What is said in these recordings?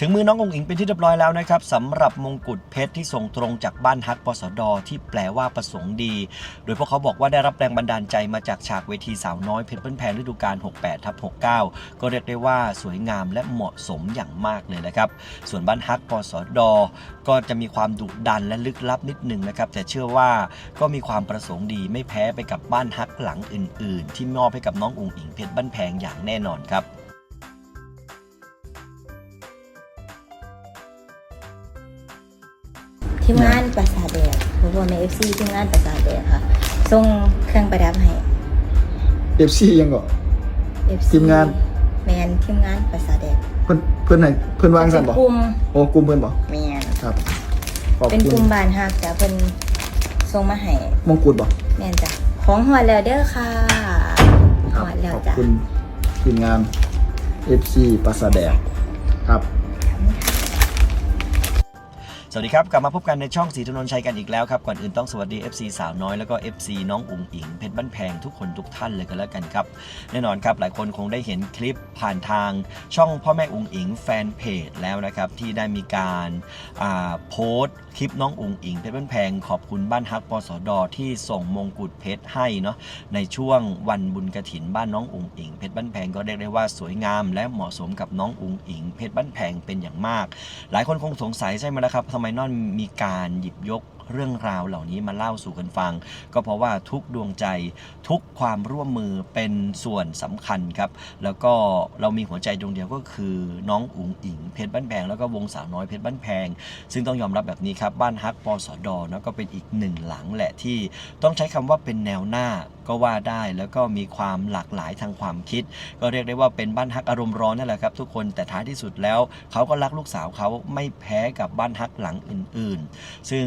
ถึงมือน้ององอิงเป็นที่เรียบร้อยแล้วนะครับสำหรับมงกุฎเพชรที่ส่งตรงจากบ้านฮักปสดที่แปลว่าประสงค์ดี โดยพวกเขาบอกว่าได้รับแรงบันดาลใจมาจากฉากเวทีสาวน้อยเพชรเปิ้ลแพงฤดูกาล 68ทับ69 ก็เรียกได้ว่าสวยงามและเหมาะสมอย่างมากเลยนะครับ ส่วนบ้านฮักปสดก็จะมีความดุดันและลึกลับนิดนึงนะครับแต่เชื่อว่าก็มีความประสงค์ดีไม่แพ้ไปกับบ้านฮักหลังอื่น ๆ ที่มอบให้กับน้ององอิงเพชรบ้านแพงอย่างแน่นอนครับ ทีมงานประสาทแดดผมว่าในเอฟซีทีมงานประสาทแดดค่ะส่งเครื่องประดับให้เอฟซียังก็เอฟซีทีมงาน แมนทีมงานประสาทแดดเพิ่นเพิ่นไหนเพิ่นวางสั่นบ่เป็นกลุ่มโอ้กลุ่มเพิ่นบ่แมนครับขอบเป็นคุกณลุ่มบานฮักจ้ะเพิ่นส่งมาให้มงกุฎบ่แมนจ้ะของหัวแล้วเด้อค่ะครับหัวแล้วขอบจ้ะคุณทีมงาน FC ปราสาทแดด สวัสดีครับ กลับมาพบกันในช่องสีถนนชัยกันอีกแล้วครับ ก่อนอื่นต้องสวัสดี FC สาวน้อยแล้วก็ FC น้องอุ๋งอิงเพชรบ้านแพงทุกคนทุกท่านเลยกันแล้วกันครับ แน่นอนครับ หลายคนคงได้เห็นคลิปผ่านทางช่องพ่อแม่อุ๋งอิงแฟนเพจแล้วนะครับ ที่ได้มีการอ่าโพสต์คลิปน้องอุ๋งอิงเพชรบ้านแพงขอบคุณบ้านฮักปสดที่ส่งมงกุฎเพชรให้เนาะในช่วงวันบุญกระถินบ้านน้องอุ๋งอิงเพชรบ้านแพงก็เรียกได้ว่าสวยงาม และเหมาะสมกับน้องอุ๋งอิงเพชรบ้านแพงเป็นอย่างมาก หลายคนคงสงสัยใช่ไหมล่ะครับทำไมนอนมีการหยิบยกเรื่องราวเหล่านี้มาเล่าสู่กันฟัง ก็เพราะว่าทุกดวงใจทุกความร่วมมือเป็นส่วนสำคัญครับ แล้วก็เรามีหัวใจดวงเดียวก็คือน้องอุ๋งอิงเพชรบ้านแพงแล้วก็วงสาวน้อยเพชรบ้านแพง ซึ่งต้องยอมรับแบบนี้ครับบ้านฮักปอสอดเนะก็เป็นอีกหนึ่งหลังแหละที่ต้องใช้คำว่าเป็นแนวหน้าก็ว่าได้ แล้วก็มีความหลากหลายทางความคิด ก็เรียกได้ว่าเป็นบ้านฮักอารมณ์ร้อนนั่นแหละครับทุกคนแต่ท้ายที่สุดแล้วเขาก็รักลูกสาวเขาไม่แพ้กับบ้านฮักหลังอื่น ๆ ซึ่ง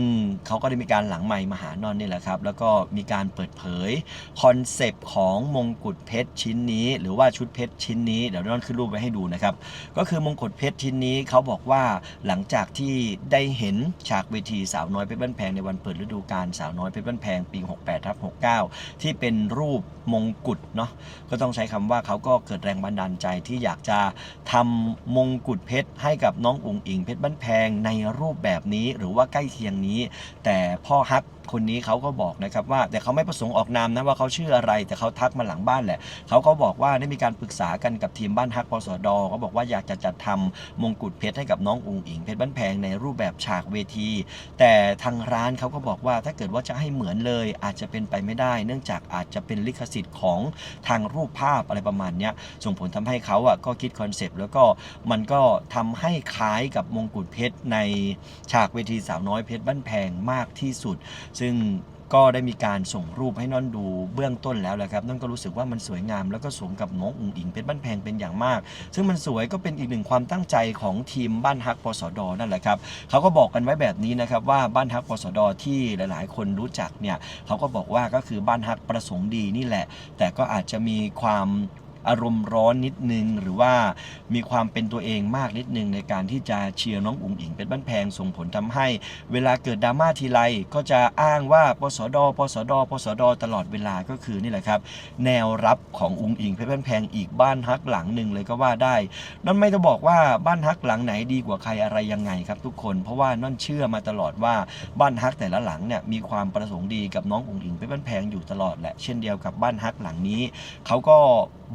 เขาก็ได้มีการหลังไมค์มาหานอนนี่แหละครับแล้วก็มีการเปิดเผยคอนเซปต์ของมงกุฎเพชรชิ้นนี้ หรือว่าชุดเพชรชิ้นนี้เดี๋ยวนอนขึ้นรูปไว้ให้ดูนะครับก็คือมงกุฎเพชรชิ้นนี้เขาบอกว่าหลังจากที่ได้เห็นฉากเวทีสาวน้อยเพชรบ้านแพงในวันเปิดฤดูกาลสาวน้อยเพชรบ้านแพงปี 68ทับ69 ที่เป็นเป็นรูปมงกุฎเนาะก็ต้องใช้คำว่าเขาก็เกิดแรงบันดาลใจที่อยากจะทำมงกุฎเพชรให้กับน้องอุ๋งอิงเพชรบ้านแพงในรูปแบบนี้หรือว่าใกล้เคียงนี้ แต่พ่อฮัก คนนี้เขาก็บอกนะครับว่าแต่เขาไม่ประสงค์ออกนามนะว่าเขาชื่ออะไร แต่เขาทักมาหลังบ้านแหละเขาก็บอกว่าได้มีการปรึกษากันกับทีมบ้านฮักปสดเขาบอกว่าอยากจะจัดทำมงกุฎเพชรให้กับน้องอุงอิงเพชรบ้านแพงในรูปแบบฉากเวที แต่ทางร้านเขาก็บอกว่าถ้าเกิดว่าจะให้เหมือนเลย อาจจะเป็นไปไม่ได้ เนื่องจากอาจจะเป็นลิขสิทธิ์ของทางรูปภาพอะไรประมาณนี้ส่งผลทำให้เขาอะก็คิดคอนเซปต์แล้วก็มันก็ทำให้คล้ายกับมงกุฎเพชรในฉากเวทีสาวน้อยเพชรบ้านแพงมากที่สุดซึ่งก็ได้มีการส่งรูปให้น้อนดูเบื้องต้นแล้วแหละครับนั่นก็รู้สึกว่ามันสวยงามแล้วก็สมกับน้องอุ๋งอิงเพชรบ้านแพงเป็นอย่างมาก ซึ่งมันสวยก็เป็นอีกหนึ่งความตั้งใจของทีมบ้านฮักปสดนั่นแหละครับเขาก็บอกกันไว้แบบนี้นะครับว่าบ้านฮักปสดที่หลาย ๆ คนรู้จักเนี่ยเขาก็บอกว่าก็คือบ้านฮักประสงค์ดีนี่แหละ แต่ก็อาจจะมีความ อารมณ์ร้อนนิดนึง หรือว่ามีความเป็นตัวเองมากนิดนึงในการที่จะเชียร์น้องอุ๋งอิงเป็นบ้านแพงส่งผลทำให้ เวลาเกิดดราม่าทีไรก็จะอ้างว่าปสดปสดปสดตลอดเวลาก็คือนี่แหละครับ แนวรับของอุงอิงเพชรบ้านแพงอีกบ้านฮักหลังหนึ่งเลยก็ว่าได้ นั่นไม่ต้องบอกว่าบ้านฮักหลังไหนดีกว่าใครอะไรยังไงครับทุกคนเพราะว่านั่นเชื่อมาตลอดว่าบ้านฮักแต่ละหลังเนี่ยมีความประสงค์ดีกับน้องอุงอิงเพชรบ้านแพงอยู่ตลอดแหละเช่นเดียวกับบ้านฮักหลังนี้เขาก็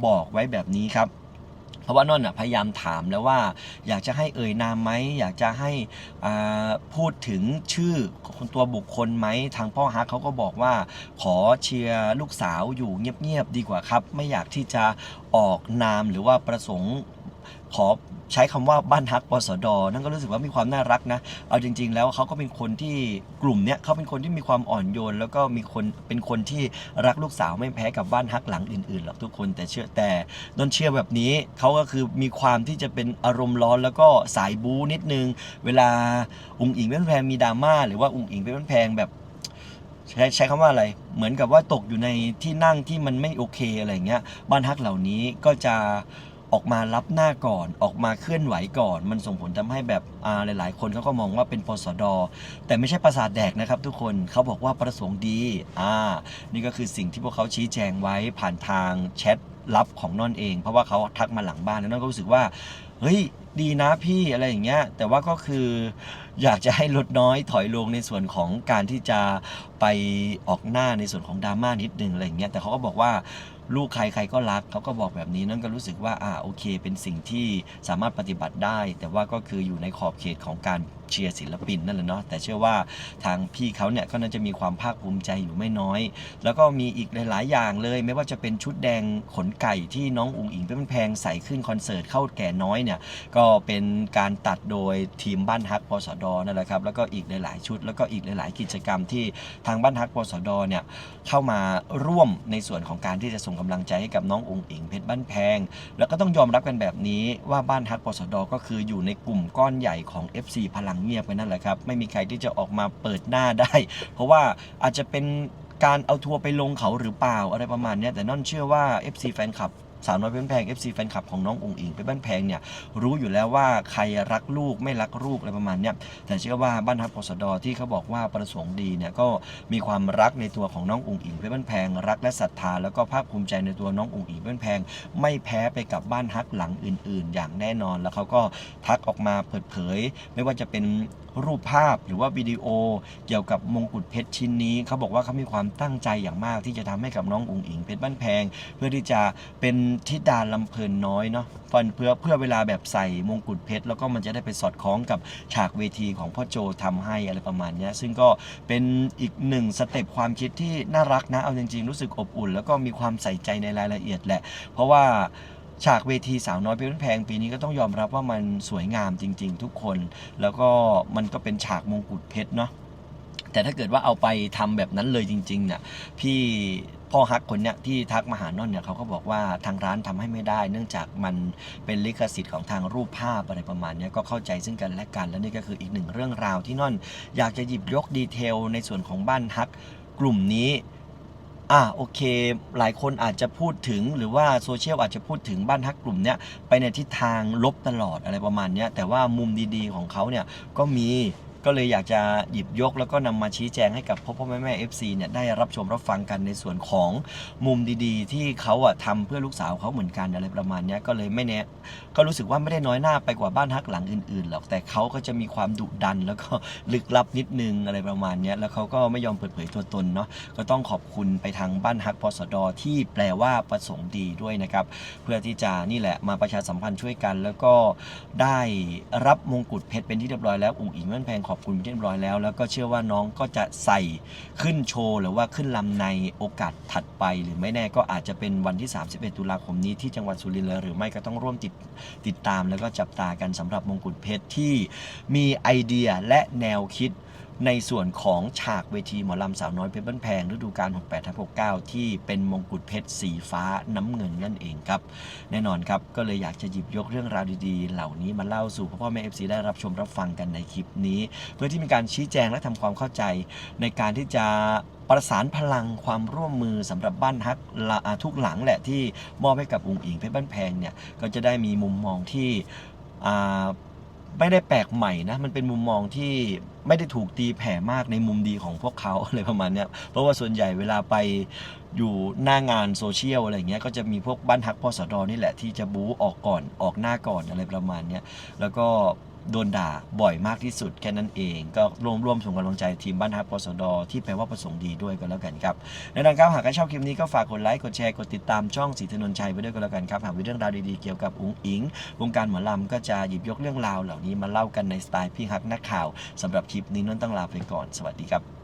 บอกไว้แบบนี้ครับเพราะว่านนท์อะพยายามถามแล้วว่า อยากจะให้เอ่ยนามไหมอยากจะให้พูดถึงชื่อคนตัวบุคคลไหมทางพ่อฮักเขาก็บอกว่า ขอเชียร์ลูกสาวอยู่เงียบๆดีกว่าครับ ไม่อยากที่จะออกนามหรือว่าประสงค์ขอ ใช้คำว่าบ้านฮักปสด นั่นก็รู้สึกว่ามีความน่ารักนะ เอาจริง ๆ แล้วเขาก็เป็นคนที่กลุ่มเนี้ยเขาเป็นคนที่มีความอ่อนโยน แล้วก็มีคนเป็นคนที่รักลูกสาวไม่แพ้กับบ้านฮักหลังอื่นๆหรอกทุกคนแต่เชื่อแต่นนเชื่อแบบนี้เขาก็คือมีความที่จะเป็นอารมณ์ร้อนแล้วก็สายบู๊นิดนึง เวลาอุงอิงเป็นแพงมีดราม่าหรือว่าอุงอิงเป็นแพงแบบใช้ใช้คำว่าอะไรเหมือนกับว่าตกอยู่ในที่นั่งที่มันไม่โอเคอะไรเงี้ยบ้านฮักเหล่านี้ก็จะ ออกมารับหน้าก่อน ออกมาเคลื่อนไหวก่อน มันส่งผลทำให้แบบหลาย ๆ คนเขาก็มองว่าเป็นปสด แต่ไม่ใช่ประสาทแดกนะครับ ทุกคนเขาบอกว่าประสงค์ดีอ่านี่ก็คือสิ่งที่พวกเขาชี้แจงไว้ผ่านทางแชทลับของนอนเอง เพราะว่าเขาทักมาหลังบ้านแล้วนอนก็รู้สึกว่าเฮ้ยดีนะพี่อะไรอย่างเงี้ยแต่ว่าก็คืออยากจะให้ลดน้อยถอยลงในส่วนของการที่จะไปออกหน้าในส่วนของดราม่านิดนึงอะไรอย่างเงี้ยแต่เขาก็บอกว่าลูกใครใครก็รักเขาก็บอกแบบนี้นั่นก็รู้สึกว่าอ่าโอเค เป็นสิ่งที่สามารถปฏิบัติได้ แต่ว่าก็คืออยู่ในขอบเขตของการเชียร์ศิลปินนั่นแหละเนาะแต่เชื่อว่าทางพี่เขาเนี่ยก็น่าจะมีความภาคภูมิใจอยู่ไม่น้อย แล้วก็มีอีกหลาย ๆ อย่างเลย ไม่ว่าจะเป็นชุดแดงขนไก่ที่น้องอุ๋งอิงเป็นแพงใส่ขึ้นคอนเสิร์ตเข้าแก่น้อยเนี่ยก็เป็นการตัดโดยทีมบ้านฮักปสดนั่นแหละครับแล้วก็อีกหลาย ๆ ชุด แล้วก็อีกหลาย ๆ กิจกรรมที่ทางบ้านฮักปสดเนี่ยเข้ามาร่วมในส่วนของการที่จะส่งกำลังใจให้กับน้องอุ๋งอิงเพชรบ้านแพง แล้วก็ต้องยอมรับกันแบบนี้ว่าบ้านฮักปสดก็คืออยู่ในกลุ่มก้อนใหญ่ของ FC พลังเงียบไปนั่นแหละครับไม่มีใครที่จะออกมาเปิดหน้าได้ เพราะว่าอาจจะเป็นการเอาทัวร์ไปลงเขาหรือเปล่าอะไรประมาณนี้แต่นั่นเชื่อว่า FC แฟนคลับ สาวน้อยเพื่อนแพง FC แฟนคลับของน้ององอิงเป็นบ้านแพงเนี่ยรู้อยู่แล้วว่าใครรักลูกไม่รักลูกอะไรประมาณเนี้ยแต่เชื่อว่าบ้านฮักปสดที่เขาบอกว่าประสงค์ดีเนี่ยก็มีความรักในตัวของน้ององอิงเป็นบ้านแพง รักและศรัทธาแล้วก็ภาคภูมิใจในตัวน้ององอิงเป็นบ้นแพง ไม่แพ้ไปกับบ้านฮักหลังอื่น ๆ อย่างแน่นอนแล้วเขาก็ทักออกมาเปิดเผย ไม่ว่าจะเป็นรูปภาพหรือว่าวิดีโอเกี่ยวกับมงกุฎเพชรชิ้นนี้เขาบอกว่าเขามีความตั้งใจอย่างมากที่จะทำให้กับน้องอุ๋งอิงเพชรบ้านแพง เพื่อที่จะเป็นทิดาลำเพลินน้อยเนาะฟันเพื่อเพื่อเวลาแบบใส่มงกุฎเพชร แล้วก็มันจะได้ไปสอดคล้องกับฉากเวทีของพ่อโจทำให้อะไรประมาณนี้ซึ่งก็เป็นอีกหนึ่งสเต็ปความคิดที่น่ารักนะเอาจริงๆ รู้สึกอบอุ่น แล้วก็มีความใส่ใจในรายละเอียดแหละ เพราะว่าฉากเวทีสาวน้อยเพชรบ้านแพงปีนี้ก็ต้องยอมรับว่ามันสวยงามจริง ๆ ทุกคน แล้วก็มันก็เป็นฉากมงกุฎเพชรเนาะแต่ถ้าเกิดว่าเอาไปทำแบบนั้นเลยจริงๆเนี่ยพี่ พ่อฮักคนเนี้ยที่ทักมาหาน่นเนี่ยเขาก็บอกว่าทางร้านทำให้ไม่ได้ เนื่องจากมันเป็นลิขสิทธิ์ของทางรูปภาพอะไรประมาณเนี้ยก็เข้าใจซึ่งกันและกัน และนี่ก็คืออีกหนึ่งเรื่องราวที่น่อนอยากจะหยิบยกดีเทลในส่วนของบ้านฮักกลุ่มนี้อะโอเค หลายคนอาจจะพูดถึงหรือว่าโซเชียลอาจจะพูดถึงบ้านฮักกลุ่มเนี้ยไปในทิศทางลบตลอดอะไรประมาณเนี้ยแต่ว่ามุมดีๆของเขาเนี่ยก็มี ก็เลยอยากจะหยิบยกแล้วก็นำมาชี้แจงให้กับพ่อพ่อแม่แม่ FC เนี่ยได้รับชมรับฟังกันในส่วนของมุมดีๆ ที่เขาอะทำเพื่อลูกสาวเขาเหมือนกันอะไรประมาณนี้ก็เลยไม่แน่ก็รู้สึกว่าไม่ได้น้อยหน้าไปกว่าบ้านฮักหลังอื่นๆหรอกแต่เขาก็จะมีความดุดัน แล้วก็ลึกลับนิดนึงอะไรประมาณนี้แล้วเขาก็ไม่ยอมเปิดเผยตัวตนเนาะก็ต้องขอบคุณไปทางบ้านฮักพสดที่แปลว่าประสงค์ดีด้วยนะครับเพื่อที่จะนี่แหละมาประชาสัมพันธ์ช่วยกัน แล้วก็ได้รับมงกุฎเพชรเป็นที่เรียบร้อยแล้วอุ๋งอิงเมื่อนแพงขออบคุณเป็นที่เรียบร้อยแล้ว แล้วก็เชื่อว่าน้องก็จะใส่ขึ้นโชว์หรือว่าขึ้นลำในโอกาสถัดไป หรือไม่แน่ก็อาจจะเป็นวันที่ 31 ตุลาคมนี้ที่จังหวัดสุรินทร์เลยหรือไม่ก็ต้องร่วมติดติดตาม แล้วก็จับตากันสำหรับมงกุฎเพชรที่มีไอเดียและแนวคิด ในส่วนของฉากเวทีหมอลำสาวน้อยเพชรบ้านแพงฤดูกาล 68ทับ69 ที่เป็นมงกุฎเพชรสีฟ้าน้ำเงินนั่นเองครับ แน่นอนครับ ก็เลยอยากจะหยิบยกเรื่องราวดีๆ เหล่านี้มาเล่าสู่พ่อพ่อแม่ FC ได้รับชมรับฟังกันในคลิปนี้ เพื่อที่มีการชี้แจงและทำความเข้าใจ ในการที่จะประสานพลังความร่วมมือสำหรับบ้านฮักทุกหลังแหละที่มอบให้กับอุงอิงเพชรบ้านแพงเนี่ยก็จะได้มีมุมมองที่อ่า ไม่ได้แปลกใหม่นะมันเป็นมุมมองที่ไม่ได้ถูกตีแผ่มากในมุมดีของพวกเขาอะไรประมาณเนี้ยเพราะว่าส่วนใหญ่เวลาไปอยู่หน้างานโซเชียลอะไรเงี้ยก็จะมีพวกบ้านฮักพอสดนี่แหละที่จะบู๊ออกก่อนออกหน้าก่อนอะไรประมาณเนี้ยแล้วก็ โดนด่าบ่อยมากที่สุดแค่นั้นเอง ก็ร่วมร่วมส่งกำลังใจทีมบ้านฮักพสดที่แปลว่าประสงค์ดีด้วยก็แล้วกันครับใน่นอนครับหากใครชอบคลิปนี้ก็ฝากกดไลค์กดแชร์กดติดตามช่องสีธนนชัยไว้ด้วยก็แล้วกันครับหากมีเรื่องราวดีๆเกี่ยวกับอุ๋งอิงวงการหมอลำก็จะหยิบยกเรื่องราวเหล่านี้มาเล่ากันในสไตล์พี่ฮักนักข่าวสำหรับคลิปนี้นั่นต้องลาไปก่อนสวัสดีครับ